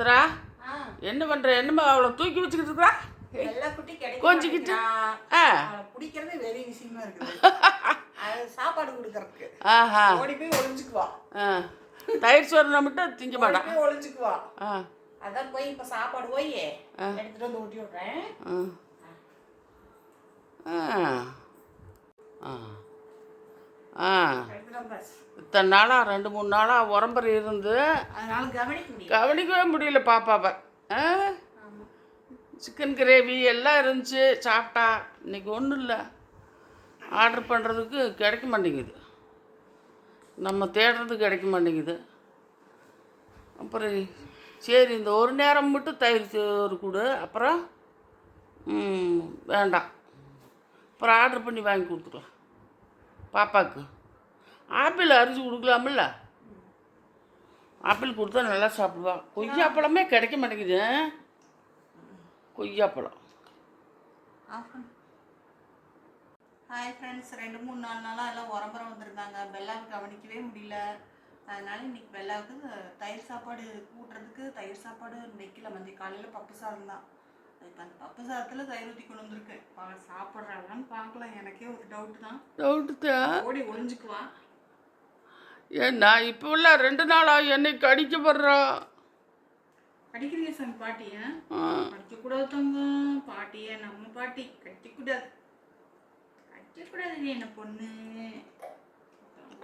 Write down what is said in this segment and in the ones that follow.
சித்ரா என்ன பண்ற? என்னம்மா அவளை தூக்கி வச்சுக்கிட்டு இருக்கா? கொஞ்சிக்கிட்டு. ஆ. பிடிக்கிறதே பெரிய விஷயமா இருக்குது. அது சாப்பாடு கொடுக்கறதுக்கு. ஆஹா. ஓடி போய் ஒளிஞ்சுக்குவா. தயிர் சோறுனா மட்டும் திங்க மாட்டான் போய் ஒளிஞ்சுக்குவா. ஆ. அதான் போய் இப்ப சாப்பாடு போய் எடுத்துட்டு வந்து ஊட்டி விடுறேன். ஆ ஆ எடுத்துட்டு வந்து இத்தனை நாளாக ரெண்டு மூணு நாளாக உரம்பரை இருந்து கவனிக்கவே முடியல பாப்பாவை. சிக்கன் கிரேவி எல்லாம் இருந்துச்சு சாப்பிட்டா. இன்னைக்கு ஒன்றும் இல்லை. ஆர்டர் பண்ணுறதுக்கு கிடைக்க மாட்டேங்குது. நம்ம தேடுறது கிடைக்க மாட்டேங்குது. அப்புறம் சரி இந்த ஒரு நேரம் மட்டும் தயிர் சோறு கொடு. அப்புறம் வேண்டாம். அப்புறம் ஆர்டர் பண்ணி வாங்கி கொடுத்துக்கலாம். பாப்பாவுக்கு ஆப்பிள் அரிசி கொடுக்கலாமில்ல? ஆப்பிள் கொடுத்தா நல்லா சாப்பிடுவா. கொய்யாப்பழமே கிடைக்க மாட்டேங்குது. கொய்யாப்பழம். ஹாய் ஃப்ரெண்ட்ஸ் ரெண்டு மூணு நாலு நாளாக எல்லாம் உரம்பரம் வந்திருந்தாங்க. பெல்லாவை கவனிக்கவே முடியல. அதனால இன்னைக்கு பெல்லாவுக்கு தயிர் சாப்பாடு கூட்டுறதுக்கு தயிர் சாப்பாடு வைக்கல மந்தி காலையில் பப்பு சாதம் தான். இப்போ அந்த பப்பு சாதத்தில் தயிர் ஊற்றி கொண்டு வந்திருக்கு. பா சாப்பிட்றாங்களான்னு பார்க்கலாம் எனக்கே ஒரு டவுட் தான். டவுட்டு ஓடி ஒளிஞ்சுக்குவா ஏன்னா இப்போ உள்ள ரெண்டு நாளாக என்னை கடிக்கப்படுறா. அடிக்கிறீங்க சாமி பாட்டியை? அடிக்கக்கூடாது தங்கம் பாட்டியை நம்ம பாட்டி கட்டிக்கூடாது கட்டிக்கூடாது என்ன பொண்ணு?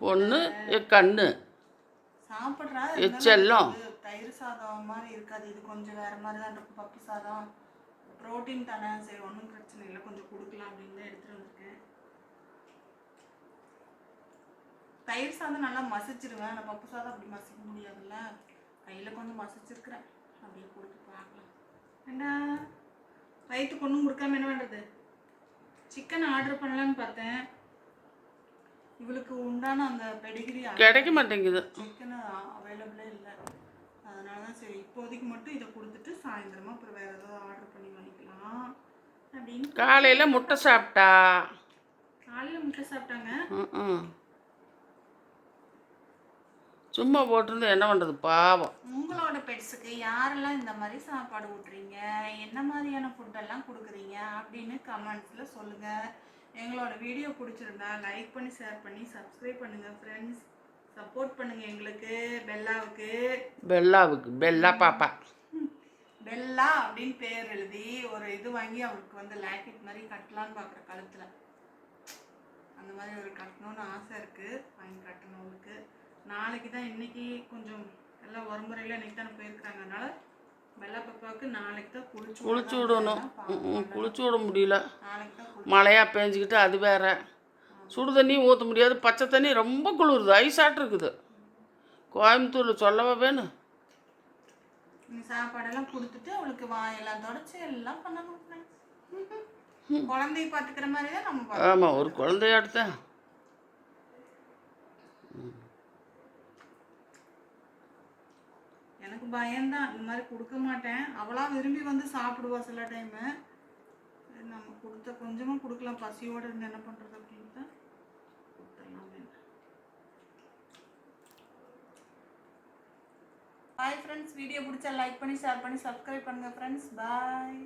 பொண்ணு என் கண்ணு. சாப்பிட்றா எச்செல்லம். இருந்தாலும் தயிர் சாதம் மாதிரி இருக்காது. இது கொஞ்சம் வேற மாதிரி தான் இருக்கும். பப்பு சாதம். புரோட்டீன் தானே சரி ஒன்றும் பிரச்சனை இல்லை. கொஞ்சம் கொடுக்கலாம் அப்படின்னு தான் எடுத்துட்டு வந்திருக்கேன். தயிர் சாதம் நல்லா மசிச்சிருவேன் ஆனால் பப்பு சாதம் அப்படி மசிக்க முடியாதுல்ல. கையில் கொஞ்சம் மசிச்சிருக்கிறேன். அப்படியே கொடுத்து பார்க்கலாம். என்ன வயிற்றுக்கு ஒன்றும் கொடுக்காம என்ன பண்ணுறது சிக்கன் ஆர்டர் பண்ணலான்னு பார்த்தேன். இவளுக்கு உண்டான அந்த பெடிகிரி கிடைக்க மாட்டேங்குது. சிக்கன் அவைலபிளே இல்லை. அதனால தான் சரி இப்போதைக்கு மட்டும் இதை கொடுத்துட்டு சாயந்தரமா அப்புறம் வேற ஏதாவது ஆர்டர் பண்ணி வாங்கிக்கலாம் அப்படின்னு காலையில் முட்டை சாப்பிட்டா? காலையில் முட்டை சாப்பிட்டாங்க. சும்மா போட்டிருந்து என்ன பண்ணுறது பாவம். உங்களோட பெட்ஸுக்கு யாரெல்லாம் இந்த மாதிரி சாப்பாடு ஊட்டுறீங்க? என்ன மாதிரியான ஃபுட்டெல்லாம் கொடுக்குறீங்க? அப்படின்னு கமெண்ட்ஸில் சொல்லுங்கள் எங்களோட வீடியோ பிடிச்சிருந்தா லைக் பண்ணி ஷேர் பண்ணி சப்ஸ்கிரைப் பண்ணுங்கள் ஃப்ரெண்ட்ஸ் சப்போர்ட் பண்ணுங்கள் எங்களுக்கு. பெல்லாவுக்கு. பெல்லாவுக்கு. பெல்லா பாப்பா. பெல்லா அப்படின்னு பேர் எழுதி ஒரு இது வாங்கி அவளுக்கு வந்து லேக்கெட் மாதிரி கட்டலான்னு பார்க்குற கழுத்தில். அந்த மாதிரி ஒரு கட்டணும்னு ஆசை இருக்குது வாங்கி கட்டணும் அவளுக்கு. நாளைக்கு தான் இன்னைக்கு கொஞ்சம் எல்லாம் ஒரு முறையில் இன்னைக்கு தானே போயிருக்காங்க அதனால பெல்லா பாப்பாவுக்கு நாளைக்கு தான் குளிச்சு குளிச்சு விடணும். குளிச்சு விட முடியல. தான் மழையாக பேஞ்சிக்கிட்டு அது வேற. சுடு தண்ணி ஊற்ற முடியாது. பச்சை தண்ணி ரொம்ப குளிருது. ஐஸாட்டு இருக்குது. கோயம்புத்தூரில் சொல்லவா வேணும் சாப்பாடெல்லாம் கொடுத்துட்டு அவளுக்கு வாயெல்லாம் தொடச்சி எல்லாம் பண்ணணும். குழந்தைய பார்த்துக்கிற மாதிரி தான் நம்ம. ஆமாம் ஒரு குழந்தையாடுத்தேன் எனக்கு பயம்தான். இந்த மாதிரி கொடுக்க மாட்டேன். அவளாக விரும்பி வந்து சாப்பிடுவா சில டைமு நம்ம கொடுத்த கொஞ்சமாக கொடுக்கலாம். பசியோடு இருந்து என்ன பண்ணுறது அப்படின்ட்டு. கொடுத்துடலாம் பாய் ஃப்ரெண்ட்ஸ் வீடியோ பிடிச்சா லைக் பண்ணி ஷேர் பண்ணி சப்ஸ்கிரைப் பண்ணுங்கள் ஃப்ரெண்ட்ஸ் பாய்